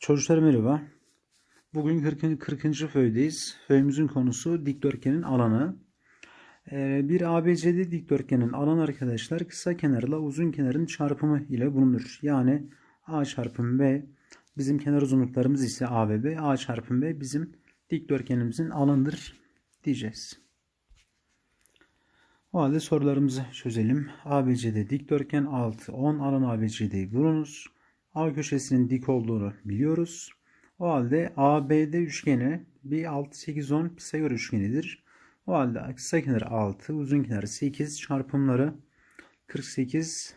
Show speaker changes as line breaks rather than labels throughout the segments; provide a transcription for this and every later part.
Çocuklar merhaba. Bugün 40. 40. föydeyiz. Föyümüzün konusu dikdörtgenin alanı. Ee, bir ABCD dikdörtgenin alanı arkadaşlar kısa kenarla uzun kenarın çarpımı ile bulunur. Yani A çarpım B bizim kenar uzunluklarımız ise A ve B. A çarpım B bizim dikdörtgenimizin alanıdır diyeceğiz. O halde sorularımızı çözelim. ABCD dikdörtgen 6, 10 alan ABCD'yi bulunuz. A köşesinin dik olduğunu biliyoruz. O halde ABD üçgeni bir 6, 8, 10 Pisagor üçgenidir. O halde kısa kenar 6, uzun kenar 8 çarpımları 48,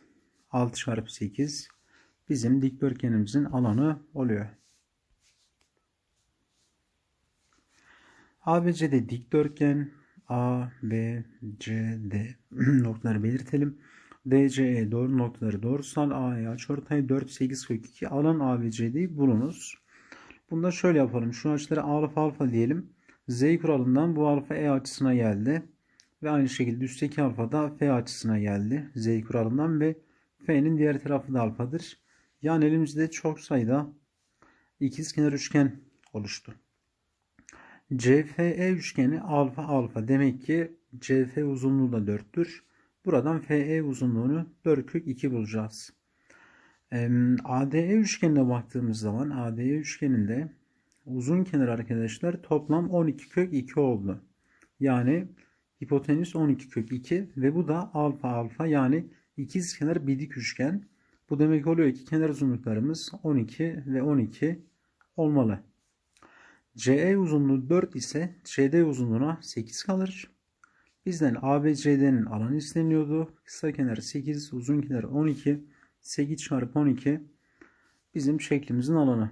6 çarpı 8 bizim dikdörtgenimizin alanı oluyor. ABC'de dikdörtgen A, B, C, D noktaları belirtelim. DCE doğru noktaları doğrusal AE açıortay 4 8 kök 2 alan ABC'yi bulunuz. Bunda şöyle yapalım. Şu açıları alfa alfa diyelim. Z kuralından bu alfa E açısına geldi. Ve aynı şekilde üstteki alfa da F açısına geldi. Z kuralından ve F'nin diğer tarafı da alfadır. Yani elimizde çok sayıda ikizkenar üçgen oluştu. CFE üçgeni alfa alfa demek ki CF uzunluğu da 4'tür. Buradan FE uzunluğunu 4 kök 2 bulacağız. ADE üçgenine baktığımız zaman ADE üçgeninde uzun kenar arkadaşlar toplam 12 kök 2 oldu. Yani hipotenüs 12 kök 2 ve bu da alfa alfa yani ikiz kenar bidik üçgen. Bu demek oluyor ki kenar uzunluklarımız 12 ve 12 olmalı. CE uzunluğu 4 ise CD uzunluğuna 8 kalır. Bizden ABCD'nin alanı isteniyordu. Kısa kenar 8, uzun kenar 12. 8 çarpı 12 bizim şeklimizin alanı.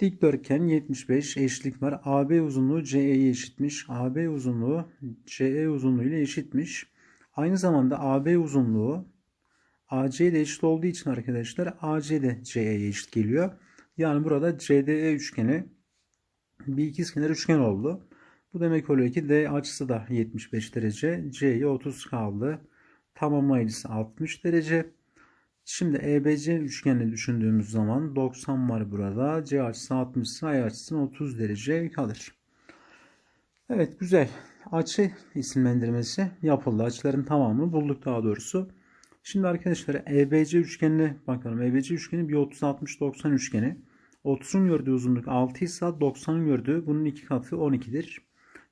Dikdörtgen 75 eşitlik var. AB uzunluğu CE'ye eşitmiş. AB uzunluğu CE uzunluğu ile eşitmiş. Aynı zamanda AB uzunluğu AC ile eşit olduğu için arkadaşlar AC de CE'ye eşit geliyor. Yani burada CDE üçgeni bir ikizkenar üçgen oldu. Bu demek oluyor ki D açısı da 75 derece. C'ye 30 kaldı. Tamamlayıcısı 60 derece. Şimdi EBC üçgenini düşündüğümüz zaman 90 var burada. C açısı 60 ise A açısının 30 derece kalır. Evet güzel. Açı isimlendirmesi yapıldı. Açıların tamamını bulduk daha doğrusu. Şimdi arkadaşlar EBC üçgenine bakalım. EBC üçgeni bir 30 60 90 üçgeni. 30'un gördüğü uzunluk 6 ise 90'ın gördüğü bunun iki katı 12'dir.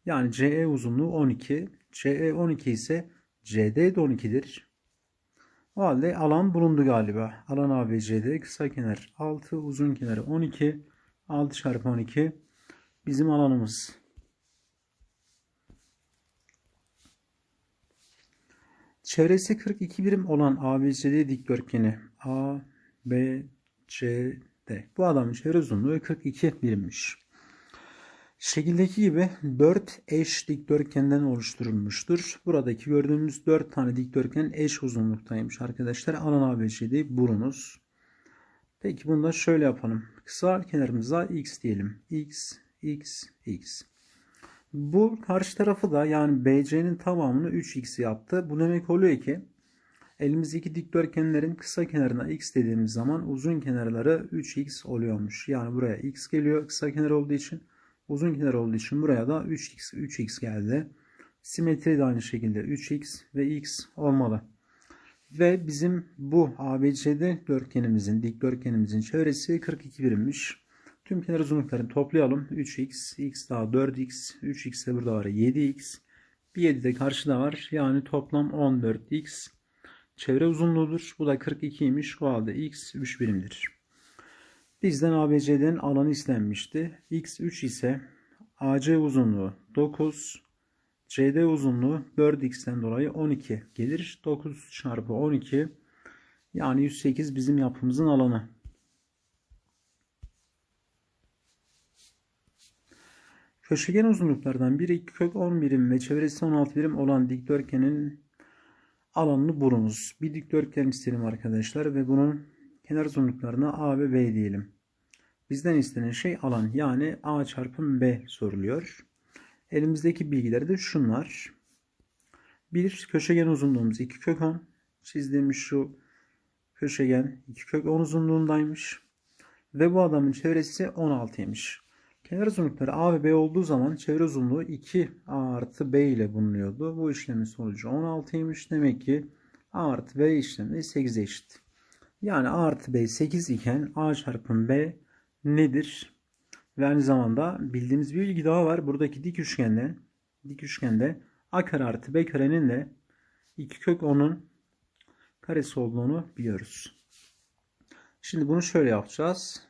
Yani CE uzunluğu 12. CE 12 ise CD de 12'dir. O halde alan bulundu galiba. Alan ABCD kısa kenar 6, uzun kenarı 12. 6 çarpı 12 bizim alanımız. Çevresi 42 birim olan ABCD dikdörtgeni A, B, C, D. Bu adamın çevre uzunluğu 42 birimmiş. Şekildeki gibi 4 eş dikdörtgenden oluşturulmuştur. Buradaki gördüğümüz 4 tane dikdörtgen eş uzunluktaymış arkadaşlar. Alan ABC'de bulunuz. Peki bunu da şöyle yapalım. Kısa kenarımıza x diyelim. x, x, x. Bu karşı tarafı da yani BC'nin tamamını 3x yaptı. Bu demek oluyor ki elimizdeki dikdörtgenlerin kısa kenarına x dediğimiz zaman uzun kenarları 3x oluyormuş. Yani buraya x geliyor kısa kenar olduğu için. Uzun kenar olduğu için buraya da 3x, 3x geldi. Simetri de aynı şekilde 3x ve x olmalı. Ve bizim bu ABCD dörtgenimizin, dikdörtgenimizin çevresi 42 birimmiş. Tüm kenar uzunluklarını toplayalım. 3x, x daha 4x, 3x de burada var 7x. Bir 7 de karşıda var. Yani toplam 14x. Çevre uzunluğudur. Bu da 42'ymiş. O halde x 3 birimdir. Bizden ABC'den alanı istenmişti. X3 ise AC uzunluğu 9, CD uzunluğu 4x'ten dolayı 12 gelir. 9 çarpı 12 yani 108 bizim yapımızın alanı. Köşegen uzunluklardan biri 2 kök 10 birim ve çevresi 16 birim olan dikdörtgenin alanını bulunuz. Bir dikdörtgen istedim arkadaşlar ve bunun kenar uzunluklarına A ve B diyelim. Bizden istenen şey alan yani A çarpı B soruluyor. Elimizdeki bilgiler de şunlar. Bir köşegen uzunluğumuz 2 kök 10. çizdiğimiz şu köşegen 2 kök 10 uzunluğundaymış. Ve bu adamın çevresi 16'ymış. Kenar uzunlukları A ve B olduğu zaman çevre uzunluğu 2 A artı B ile bulunuyordu. Bu işlemin sonucu 16'ymış. Demek ki A artı B işlemi 8'e eşit. Yani A artı B 8 iken A çarpı B nedir? Ve aynı zamanda bildiğimiz bir bilgi daha var. Buradaki dik üçgende dik üçgende A kare artı B karenin de 2 kök 10'un karesi olduğunu biliyoruz. Şimdi bunu şöyle yapacağız.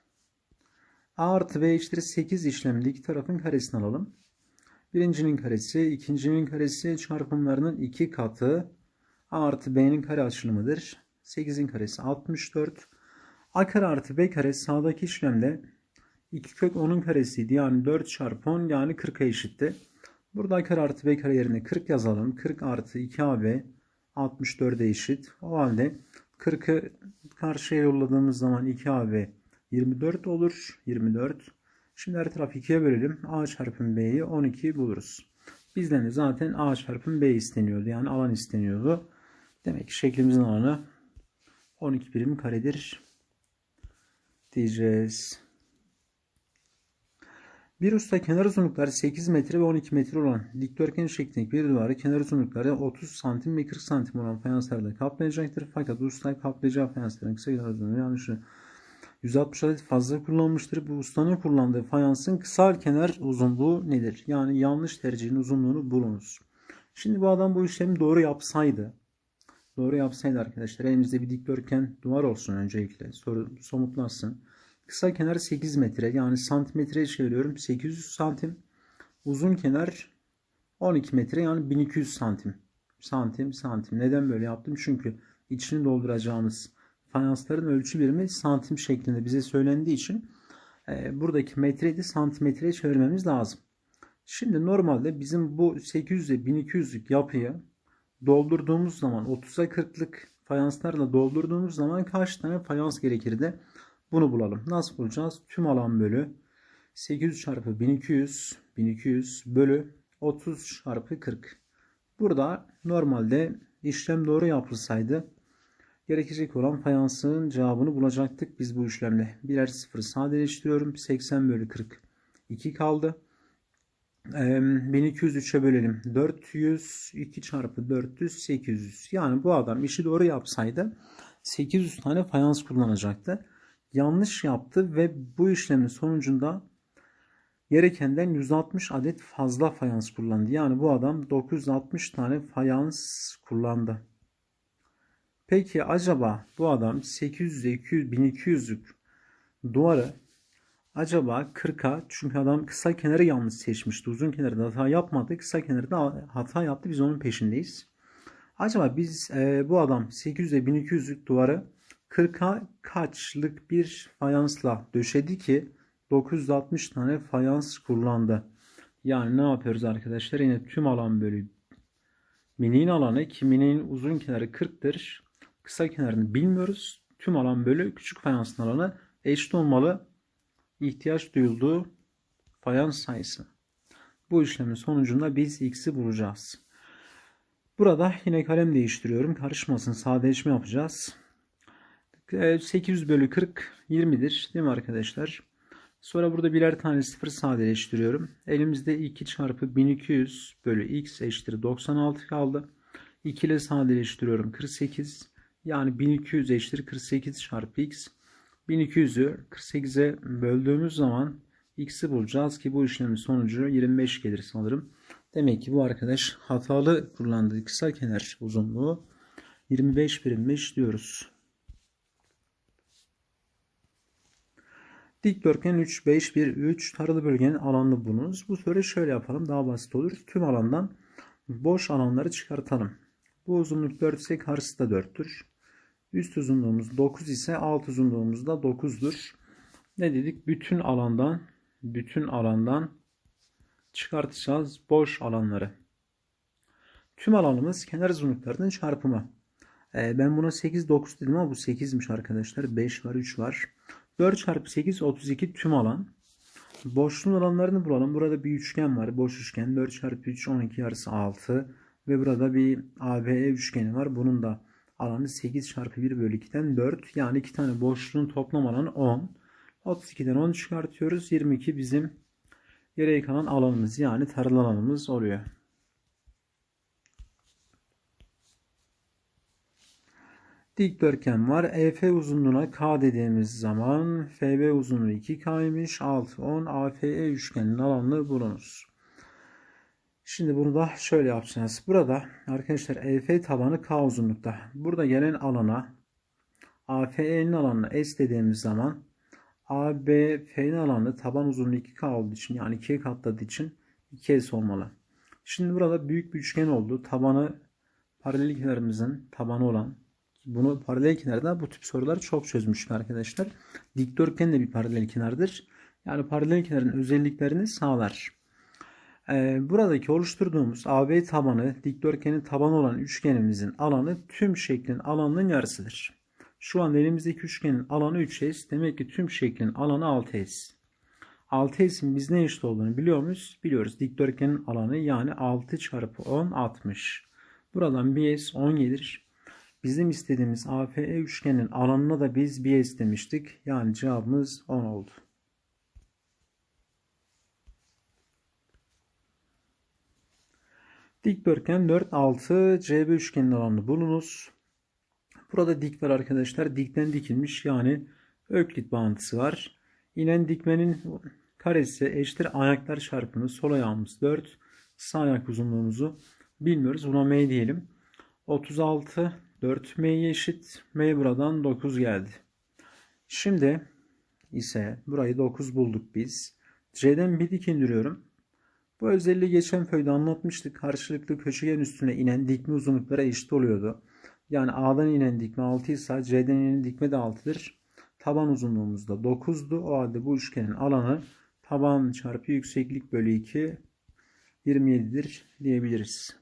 A artı B eşittir 8 işleminde iki tarafın karesini alalım. Birincinin karesi, ikincinin karesi çarpımlarının iki katı. A artı B'nin kare açılımıdır. 8'in karesi 64. A kare artı B kare sağdaki işlemde 2 kök 10'un karesiydi. Yani 4 çarpı 10 yani 40'a eşitti. Burada A kare artı B kare yerine 40 yazalım. 40 artı 2AB 64'e eşit. O halde 40'ı karşıya yolladığımız zaman 2AB 24 olur. 24. Şimdi her tarafı 2'ye bölelim. A çarpım B'yi 12 buluruz. Bizden de zaten A çarpım B isteniyordu. Yani alan isteniyordu. Demek ki şeklimizin alanı 12 birim karedir diyeceğiz. Bir usta kenar uzunlukları 8 metre ve 12 metre olan dikdörtgen şeklindeki bir duvarı kenar uzunlukları 30 santim ve 40 santim olan fayanslarla kaplayacaktır. Fakat usta kaplayacağı fayansların kısa kenar uzunluğu yanlışı 160 adet fazla kullanılmıştır. Bu ustanın kullandığı fayansın kısa kenar uzunluğu nedir? Yani yanlış tercihin uzunluğunu bulunuz. Şimdi bu adam bu işlemi doğru yapsaydı doğru yapsaydı arkadaşlar elimizde bir dikdörtgen duvar olsun öncelikle soru somutlansın. Kısa kenar 8 metre yani santimetreye çeviriyorum 800 santim. Uzun kenar 12 metre yani 1200 santim. Santim santim. Neden böyle yaptım? Çünkü içini dolduracağımız fayansların ölçü birimi santim şeklinde bize söylendiği için e, buradaki metreyi de santimetreye çevirmemiz lazım. Şimdi normalde bizim bu 800 ile 1200'lük yapıyı doldurduğumuz zaman 30'a 40'lık fayanslarla doldurduğumuz zaman kaç tane fayans gerekirdi? Bunu bulalım. Nasıl bulacağız? Tüm alan bölü 800 çarpı 1200 1200 bölü 30 çarpı 40. Burada normalde işlem doğru yapılsaydı gerekecek olan fayansın cevabını bulacaktık biz bu işlemle. Birer sıfır sadeleştiriyorum. 80 bölü 40 2 kaldı. 1203'e bölelim. 400 2 çarpı 400 800. Yani bu adam işi doğru yapsaydı 800 tane fayans kullanacaktı. Yanlış yaptı ve bu işlemin sonucunda gerekenden 160 adet fazla fayans kullandı. Yani bu adam 960 tane fayans kullandı. Peki acaba bu adam 800 200 1200'lük duvarı acaba 40'a çünkü adam kısa kenarı yanlış seçmişti. Uzun kenarda hata yapmadı. Kısa kenarda hata yaptı. Biz onun peşindeyiz. Acaba biz e, bu adam 800 ile 1200'lük duvarı 40'a kaçlık bir fayansla döşedi ki 960 tane fayans kullandı. Yani ne yapıyoruz arkadaşlar? Yine tüm alan bölü miniğin alanı ki miniğin uzun kenarı 40'tır. Kısa kenarını bilmiyoruz. Tüm alan bölü küçük fayansın alanı eşit olmalı. İhtiyaç duyulduğu fayans sayısı. Bu işlemin sonucunda biz x'i bulacağız. Burada yine kalem değiştiriyorum. Karışmasın sadeleşme yapacağız. 800 bölü 40 20'dir değil mi arkadaşlar? Sonra burada birer tane sıfır sadeleştiriyorum. Elimizde 2 çarpı 1200 bölü x eşittir 96 kaldı. 2 ile sadeleştiriyorum 48. Yani 1200 eşittir 48 çarpı x. 1200'ü 48'e böldüğümüz zaman x'i bulacağız ki bu işlemin sonucu 25 gelir sanırım. Demek ki bu arkadaş hatalı kullandığı kısa kenar uzunluğu 25 birimmiş diyoruz. Dikdörtgen 3, 5, 1, 3 taralı bölgenin alanını bulunuz. Bu soruyu şöyle yapalım daha basit olur. Tüm alandan boş alanları çıkartalım. Bu uzunluk 4 ise karşısı da 4'tür. Üst uzunluğumuz 9 ise alt uzunluğumuz da 9'dur. Ne dedik? Bütün alandan bütün alandan çıkartacağız boş alanları. Tüm alanımız kenar uzunluklarının çarpımı. Ee, ben buna 8 9 dedim ama bu 8'miş arkadaşlar. 5 var 3 var. 4 çarpı 8 32 tüm alan. Boşluğun alanlarını bulalım. Burada bir üçgen var. Boş üçgen. 4 çarpı 3 12 yarısı 6. Ve burada bir ABE üçgeni var. Bunun da Alanı 8 çarpı 1 bölü 2'den 4. Yani iki tane boşluğun toplam alanı 10. 32'den 10 çıkartıyoruz. 22 bizim geriye kalan alanımız yani tarım alanımız oluyor. Dikdörtgen var. EF uzunluğuna K dediğimiz zaman FB uzunluğu 2K'ymış. 6, 10 AFE üçgenin alanını bulunuz. Şimdi bunu da şöyle yapacağız. Burada arkadaşlar EF tabanı K uzunlukta. Burada gelen alana AFE'nin alanına S dediğimiz zaman ABF'nin alanı taban uzunluğu 2K olduğu için yani 2'ye katladığı için 2S olmalı. Şimdi burada büyük bir üçgen oldu. Tabanı paralel kenarımızın tabanı olan bunu paralel kenarda bu tip soruları çok çözmüştük arkadaşlar. Dikdörtgen de bir paralel kenardır. Yani paralel kenarın özelliklerini sağlar. Ee, buradaki oluşturduğumuz AB tabanı dikdörtgenin tabanı olan üçgenimizin alanı tüm şeklin alanının yarısıdır. Şu an elimizdeki üçgenin alanı 3S. Demek ki tüm şeklin alanı 6S. 6S'in biz ne eşit olduğunu biliyor muyuz? Biliyoruz. Dikdörtgenin alanı yani 6 çarpı 10 60. Buradan bir S 10 gelir. Bizim istediğimiz AFE üçgenin alanına da biz bir S demiştik. Yani cevabımız 10 oldu. Dikdörtgen 4 6 CB üçgenin alanını bulunuz. Burada dik var arkadaşlar. Dikten dikilmiş yani öklit bağıntısı var. İnen dikmenin karesi eşittir ayaklar çarpımı. Sol ayağımız 4. Sağ ayak uzunluğumuzu bilmiyoruz. Buna M diyelim. 36 4 M'ye eşit. M buradan 9 geldi. Şimdi ise burayı 9 bulduk biz. C'den bir dik indiriyorum. Bu özelliği geçen föyde anlatmıştık. Karşılıklı köşegen üstüne inen dikme uzunluklara eşit oluyordu. Yani A'dan inen dikme 6 ise C'den inen dikme de 6'dır. Taban uzunluğumuz da 9'du. O halde bu üçgenin alanı taban çarpı yükseklik bölü 2 27'dir diyebiliriz.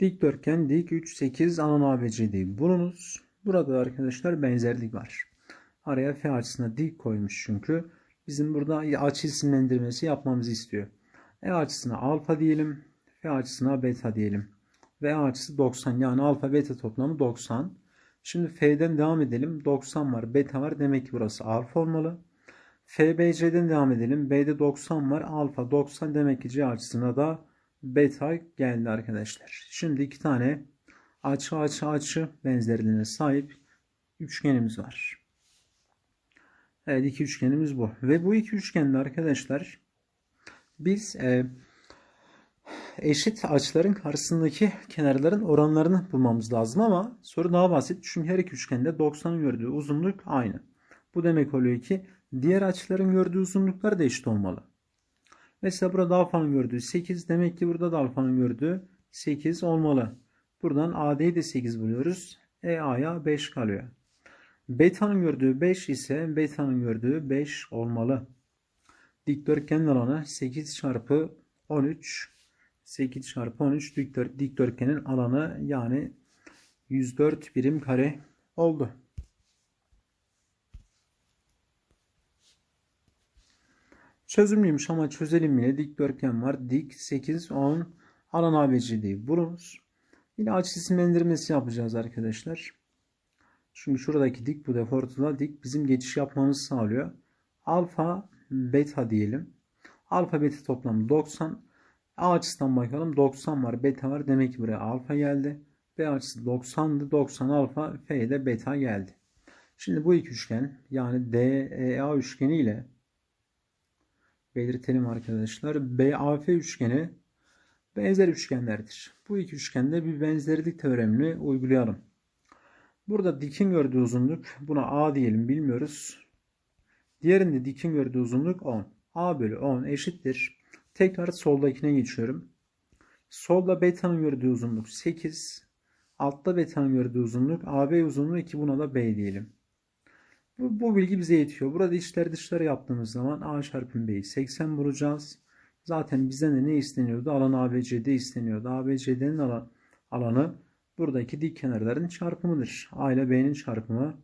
Dikdörtgen dik 3 8 alan ABC'yi bulunuz. Burada arkadaşlar benzerlik var. Araya F açısına dik koymuş çünkü. Bizim burada açı isimlendirmesi yapmamızı istiyor. E açısına alfa diyelim. F açısına beta diyelim. Ve açısı 90 yani alfa beta toplamı 90. Şimdi F'den devam edelim. 90 var beta var demek ki burası alfa olmalı. FBC'den devam edelim. B'de 90 var alfa 90 demek ki C açısına da beta geldi arkadaşlar. Şimdi iki tane açı açı açı benzerliğine sahip üçgenimiz var. Evet iki üçgenimiz bu. Ve bu iki üçgende arkadaşlar biz e, eşit açıların karşısındaki kenarların oranlarını bulmamız lazım ama soru daha basit. Çünkü her iki üçgende 90 gördüğü uzunluk aynı. Bu demek oluyor ki diğer açıların gördüğü uzunluklar da eşit olmalı. Mesela burada alfanın gördüğü 8 demek ki burada da alfanın gördüğü 8 olmalı. Buradan AD'yi de 8 buluyoruz. EA'ya 5 kalıyor. Beta'nın gördüğü 5 ise beta'nın gördüğü 5 olmalı. Dikdörtgenin alanı 8 çarpı 13. 8 çarpı 13 dikdör, dikdörtgenin alanı yani 104 birim kare oldu. Çözümlüymüş ama çözelim yine. Dikdörtgen var. Dik 8 10 alan ABC'yi bulunuz. Yine açı isimlendirmesi yapacağız arkadaşlar. Çünkü şuradaki dik bu defa ortada dik bizim geçiş yapmamızı sağlıyor. Alfa beta diyelim. Alfa beta toplamı 90. A açısından bakalım 90 var beta var demek ki buraya alfa geldi. B açısı 90'dı 90 alfa F'de beta geldi. Şimdi bu iki üçgen yani DEA üçgeni ile belirtelim arkadaşlar. BAF üçgeni benzer üçgenlerdir. Bu iki üçgende bir benzerlik teoremini uygulayalım. Burada dikin gördüğü uzunluk buna A diyelim bilmiyoruz. Diğerinde dikin gördüğü uzunluk 10. A bölü 10 eşittir. Tekrar soldakine geçiyorum. Solda beta'nın gördüğü uzunluk 8. Altta beta'nın gördüğü uzunluk AB uzunluğu 2 buna da B diyelim. Bu, bu bilgi bize yetiyor. Burada içler dışları yaptığımız zaman A çarpı B'yi 80 bulacağız. Zaten bizden de ne isteniyordu? Alan ABCD isteniyordu. ABCD'nin alan, alanı buradaki dik kenarların çarpımıdır. A ile B'nin çarpımı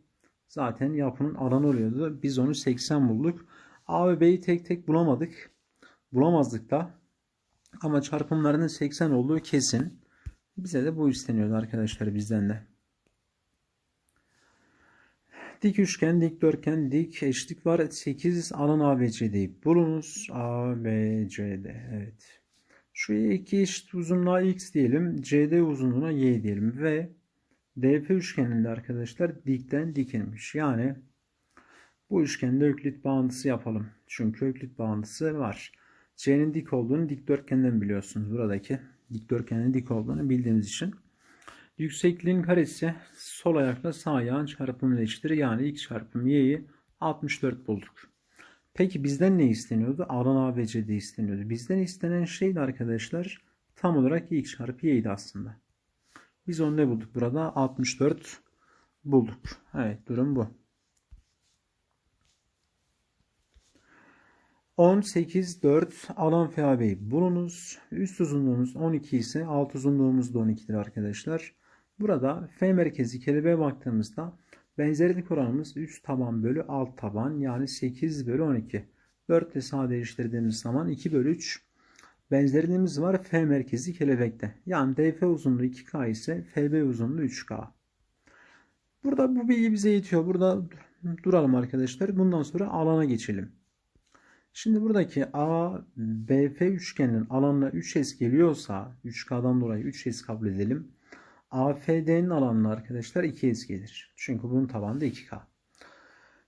zaten yapının alanı oluyordu. Biz onu 80 bulduk. A ve B'yi tek tek bulamadık. Bulamazdık da. Ama çarpımlarının 80 olduğu kesin. Bize de bu isteniyordu arkadaşlar bizden de. Dik üçgen, dikdörtgen, dik eşlik var. 8 alan ABC'de bulunuz. ABCD. Evet. Şu iki eşit uzunluğa x diyelim. CD uzunluğuna y diyelim. Ve DF üçgeninde arkadaşlar dikten dikilmiş. Yani bu üçgende öklit bağıntısı yapalım. Çünkü öklit bağıntısı var. C'nin dik olduğunu dikdörtgenden biliyorsunuz. Buradaki dikdörtgenin dik olduğunu bildiğimiz için. Yüksekliğin karesi sol ayakla sağ ayağın çarpımı eşittir. Yani x çarpım y'yi 64 bulduk. Peki bizden ne isteniyordu? Alan ABCD isteniyordu. Bizden istenen şey de arkadaşlar tam olarak x çarpı y'ydi aslında. Biz onu ne bulduk burada? 64 bulduk. Evet durum bu. 18, 4 alan FAB'yi bulunuz. Üst uzunluğumuz 12 ise alt uzunluğumuz da 12'dir arkadaşlar. Burada F merkezi kelebeğe baktığımızda benzerlik oranımız üst taban bölü alt taban yani 8 bölü 12. 4 ile sadeleştirdiğimiz zaman 2 bölü 3 benzerliğimiz var F merkezi kelebekte. Yani DF uzunluğu 2K ise FB uzunluğu 3K. Burada bu bilgi bize yetiyor. Burada duralım arkadaşlar. Bundan sonra alana geçelim. Şimdi buradaki A, BF üçgeninin alanına 3S geliyorsa 3K'dan dolayı 3S kabul edelim. AFD'nin alanına arkadaşlar 2S gelir. Çünkü bunun tabanı da 2K.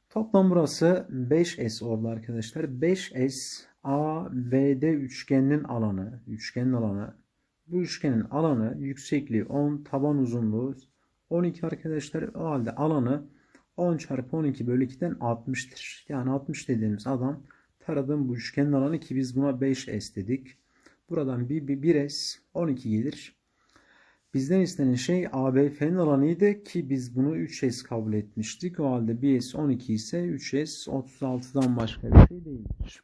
Toplam burası 5S oldu arkadaşlar. 5S ABD üçgeninin alanı, üçgenin alanı. Bu üçgenin alanı yüksekliği 10, taban uzunluğu 12 arkadaşlar. O halde alanı 10 çarpı 12 bölü 2'den 60'tır. Yani 60 dediğimiz adam taradığım bu üçgenin alanı ki biz buna 5S dedik. Buradan bir, bir 1S 12 gelir. Bizden istenen şey ABF'nin alanıydı ki biz bunu 3S kabul etmiştik. O halde 1S 12 ise 3S 36'dan başka bir şey değildir.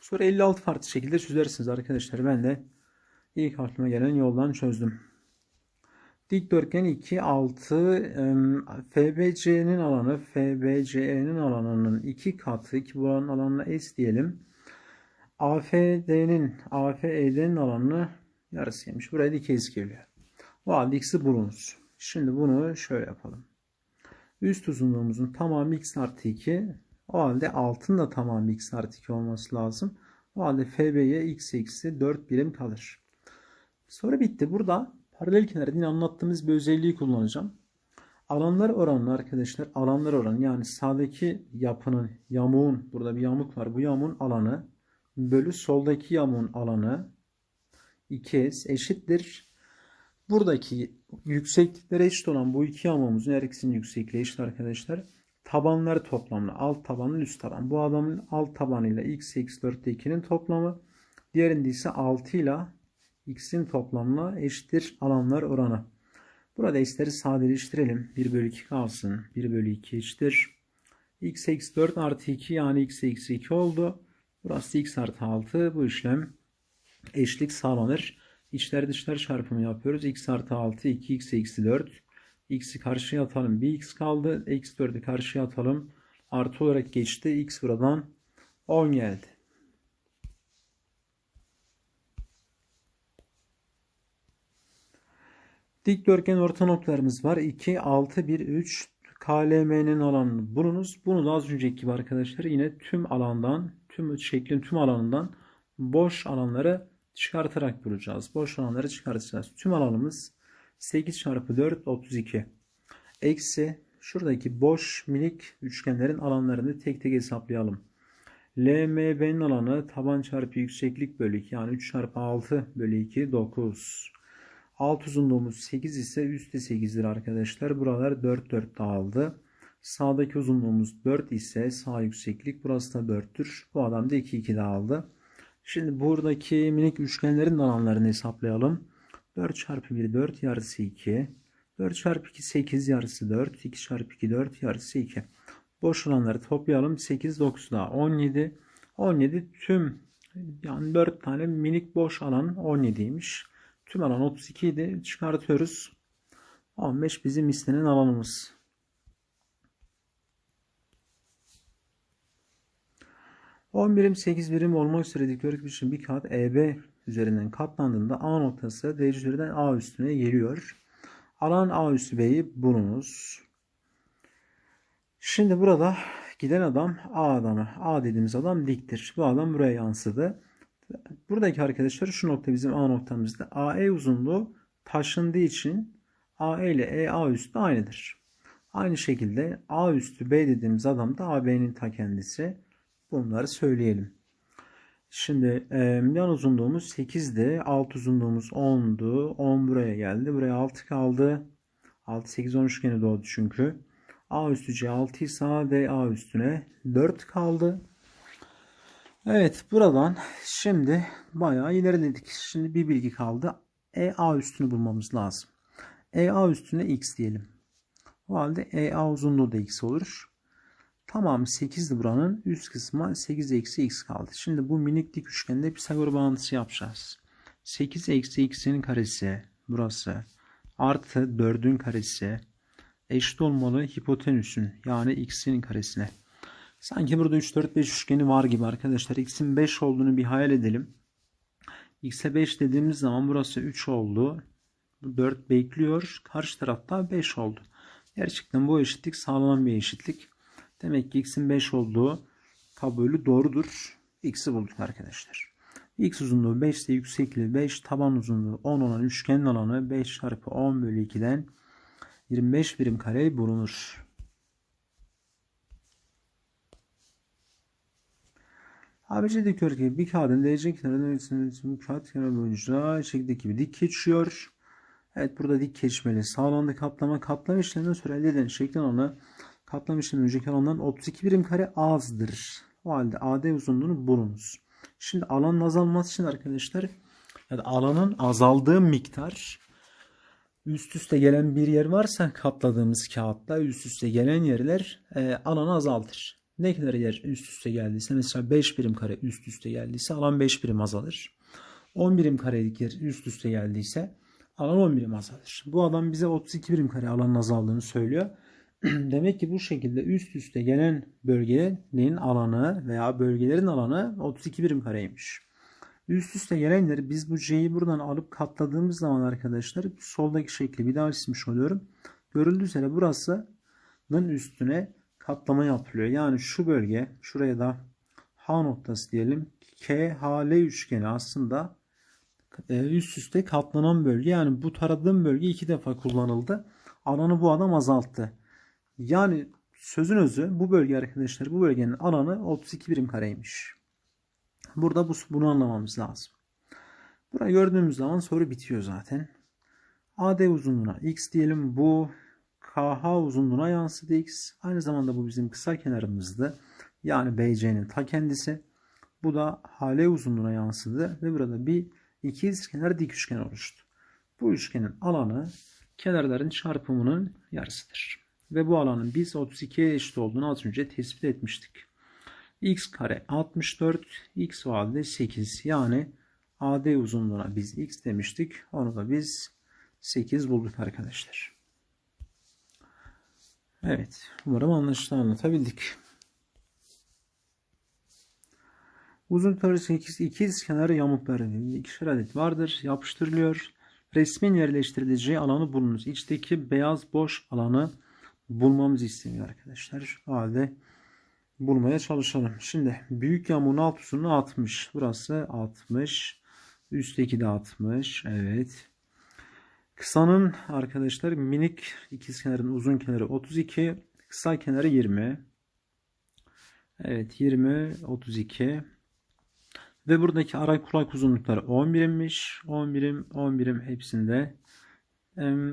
Sonra 56 farklı şekilde çözersiniz arkadaşlar. Ben de ilk aklıma gelen yoldan çözdüm. Dikdörtgen 2, 6, FBC'nin alanı, FBC'nin alanının 2 katı, ki buranın alanına S diyelim. AFD'nin, AFE'nin alanını yarısıymış. Buraya da 2S geliyor. O halde x'i bulunuz. Şimdi bunu şöyle yapalım. Üst uzunluğumuzun tamamı x artı 2. O halde altın da tamamı x artı 2 olması lazım. O halde FB'ye x eksi 4 birim kalır. Soru bitti. Burada paralel yine anlattığımız bir özelliği kullanacağım. Alanlar oranını arkadaşlar alanlar oranı yani sağdaki yapının yamuğun burada bir yamuk var. Bu yamuğun alanı bölü soldaki yamuğun alanı 2s eşittir. Buradaki yüksekliklere eşit olan bu iki yamuğumuzun her ikisinin yüksekliği eşit arkadaşlar. Tabanları toplamı alt tabanın üst taban. Bu adamın alt tabanıyla x eksi 4'te 2'nin toplamı. Diğerinde ise 6 ile x'in toplamına eşittir alanlar oranı. Burada x'leri sadeleştirelim. 1 bölü 2 kalsın. 1 bölü 2 eşittir. x eksi 4 artı 2 yani x eksi 2 oldu. Burası x artı 6. Bu işlem eşlik sağlanır. İçler dışlar çarpımı yapıyoruz. x artı 6 2x eksi 4. x'i karşıya atalım. 1x kaldı. Eksi 4'ü karşıya atalım. Artı olarak geçti. x buradan 10 geldi. Dikdörtgen orta noktalarımız var. 2, 6, 1, 3. KLM'nin alanını bulunuz. Bunu da az önceki gibi arkadaşlar yine tüm alandan, tüm şeklin tüm alanından boş alanları çıkartarak bulacağız. Boş alanları çıkartacağız. Tüm alanımız 8 çarpı 4 32. Eksi şuradaki boş minik üçgenlerin alanlarını tek tek hesaplayalım. LMB'nin alanı taban çarpı yükseklik bölü 2 yani 3 çarpı 6 bölü 2 9. Alt uzunluğumuz 8 ise üstte 8'dir arkadaşlar. Buralar 4 4 dağıldı. Sağdaki uzunluğumuz 4 ise sağ yükseklik burası da 4'tür. Bu adam da 2 2 dağıldı. Şimdi buradaki minik üçgenlerin alanlarını hesaplayalım. 4 çarpı 1 4 yarısı 2. 4 çarpı 2 8 yarısı 4. 2 çarpı 2 4 yarısı 2. Boş olanları toplayalım. 8 9 daha 17. 17 tüm yani 4 tane minik boş alan 17'ymiş. Tüm alan 32 idi. Çıkartıyoruz. 15 bizim istenen alanımız. 10 birim 8 birim olmak üzere dikdörtgen için bir kağıt EB üzerinden katlandığında A noktası DC üzerinden A üstüne geliyor. Alan A üstü B'yi bulunuz. Şimdi burada giden adam A adamı. A dediğimiz adam diktir. Bu adam buraya yansıdı. Buradaki arkadaşlar şu nokta bizim A noktamızda. AE uzunluğu taşındığı için AE ile EA üstü aynıdır. Aynı şekilde A üstü B dediğimiz adam da AB'nin ta kendisi. Bunları söyleyelim. Şimdi e, yan uzunluğumuz 8'di. Alt uzunluğumuz 10'du. 10 buraya geldi. Buraya 6 kaldı. 6, 8, 10 üçgeni doğdu çünkü. A üstü C 6 ise D A üstüne 4 kaldı. Evet buradan şimdi bayağı ilerledik. Şimdi bir bilgi kaldı. E A üstünü bulmamız lazım. E A üstüne x diyelim. O halde E A uzunluğu da x olur. Tamam 8'di buranın. Üst kısmı 8 eksi x kaldı. Şimdi bu minik dik üçgende Pisagor bağıntısı yapacağız. 8 eksi x'in karesi burası. Artı 4'ün karesi eşit olmalı hipotenüsün yani x'in karesine. Sanki burada 3, 4, 5 üçgeni var gibi arkadaşlar. X'in 5 olduğunu bir hayal edelim. X'e 5 dediğimiz zaman burası 3 oldu. Bu 4 bekliyor. Karşı tarafta 5 oldu. Gerçekten bu eşitlik sağlanan bir eşitlik. Demek ki x'in 5 olduğu tabölü doğrudur. X'i bulduk arkadaşlar. X uzunluğu 5 ise yüksekliği 5, taban uzunluğu 10 olan üçgenin alanı 5 çarpı 10 bölü 2'den 25 birim kare bulunur. ABC dikdörtgen bir kağıdın DC kenarından üretilmesi kağıt kenar boyunca şekildeki bir dik geçiyor. Evet burada dik geçmeli. Sağlandı kaplama. Kaplama işleminden sonra elde edilen şeklin alanı kaplama işlemi önceki alandan 32 birim kare azdır. O halde AD uzunluğunu bulunuz. Şimdi alanın azalması için arkadaşlar yani alanın azaldığı miktar üst üste gelen bir yer varsa katladığımız kağıtta üst üste gelen yerler e, alanı azaltır. Ne kadar yer üst üste geldiyse mesela 5 birim kare üst üste geldiyse alan 5 birim azalır. 10 birim karelik yer üst üste geldiyse alan 10 birim azalır. Bu adam bize 32 birim kare alanın azaldığını söylüyor. Demek ki bu şekilde üst üste gelen bölgenin alanı veya bölgelerin alanı 32 birim kareymiş. Üst üste gelenleri biz bu C'yi buradan alıp katladığımız zaman arkadaşlar soldaki şekli bir daha çizmiş oluyorum. Görüldüğü üzere burasının üstüne katlama yapılıyor. Yani şu bölge şuraya da H noktası diyelim. K, H, L üçgeni aslında üst üste katlanan bölge. Yani bu taradığım bölge iki defa kullanıldı. Alanı bu adam azalttı. Yani sözün özü bu bölge arkadaşlar bu bölgenin alanı 32 birim kareymiş. Burada bu, bunu anlamamız lazım. Burayı gördüğümüz zaman soru bitiyor zaten. AD uzunluğuna x diyelim. Bu KH uzunluğuna yansıdı x. Aynı zamanda bu bizim kısa kenarımızdı. Yani BC'nin ta kendisi. Bu da HL uzunluğuna yansıdı ve burada bir ikiz kenar dik üçgen oluştu. Bu üçgenin alanı kenarların çarpımının yarısıdır. Ve bu alanın biz 32'ye eşit olduğunu az önce tespit etmiştik. x kare 64, x valide 8. Yani AD uzunluğuna biz x demiştik. Onu da biz 8 bulduk arkadaşlar. Evet. Umarım anlaşıldı anlatabildik. Uzun tarih 8 ikiz kenarı yamukları ikişer adet vardır. Yapıştırılıyor. Resmin yerleştirileceği alanı bulunuz. İçteki beyaz boş alanı bulmamızı isteniyor arkadaşlar. O halde bulmaya çalışalım. Şimdi büyük yamuğun alt uzunluğu 60. Burası 60. Üstteki de 60. Evet. Kısanın arkadaşlar minik ikiz kenarın uzun kenarı 32. Kısa kenarı 20. Evet 20 32. Ve buradaki ara kulak uzunlukları 10 birimmiş. 10 birim 10 birim hepsinde.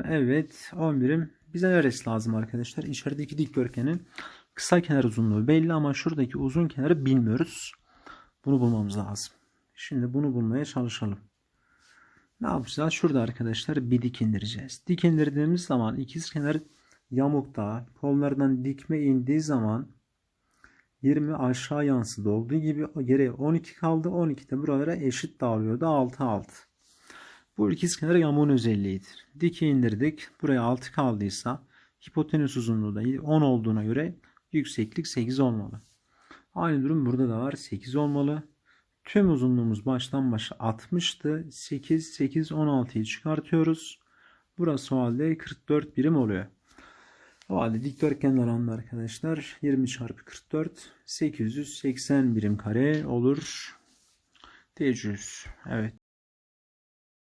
Evet 10 birim. Bize neresi lazım arkadaşlar? İçerideki dikdörtgenin kısa kenar uzunluğu belli ama şuradaki uzun kenarı bilmiyoruz. Bunu bulmamız lazım. Şimdi bunu bulmaya çalışalım. Ne yapacağız? Şurada arkadaşlar bir dik indireceğiz. Dik indirdiğimiz zaman ikiz kenar yamukta kollardan dikme indiği zaman 20 aşağı yansıdı olduğu gibi geriye 12 kaldı. 12 de buralara eşit dağılıyordu. 6 6. Bu ikiz kenar yamuğun özelliğidir. Dike indirdik. Buraya 6 kaldıysa hipotenüs uzunluğu da 10 olduğuna göre yükseklik 8 olmalı. Aynı durum burada da var. 8 olmalı. Tüm uzunluğumuz baştan başa 60'tı. 8, 8, 16'yı çıkartıyoruz. Burası o halde 44 birim oluyor. O halde dikdörtgenler anında arkadaşlar 20 çarpı 44 880 birim kare olur. Tecrüz. Evet.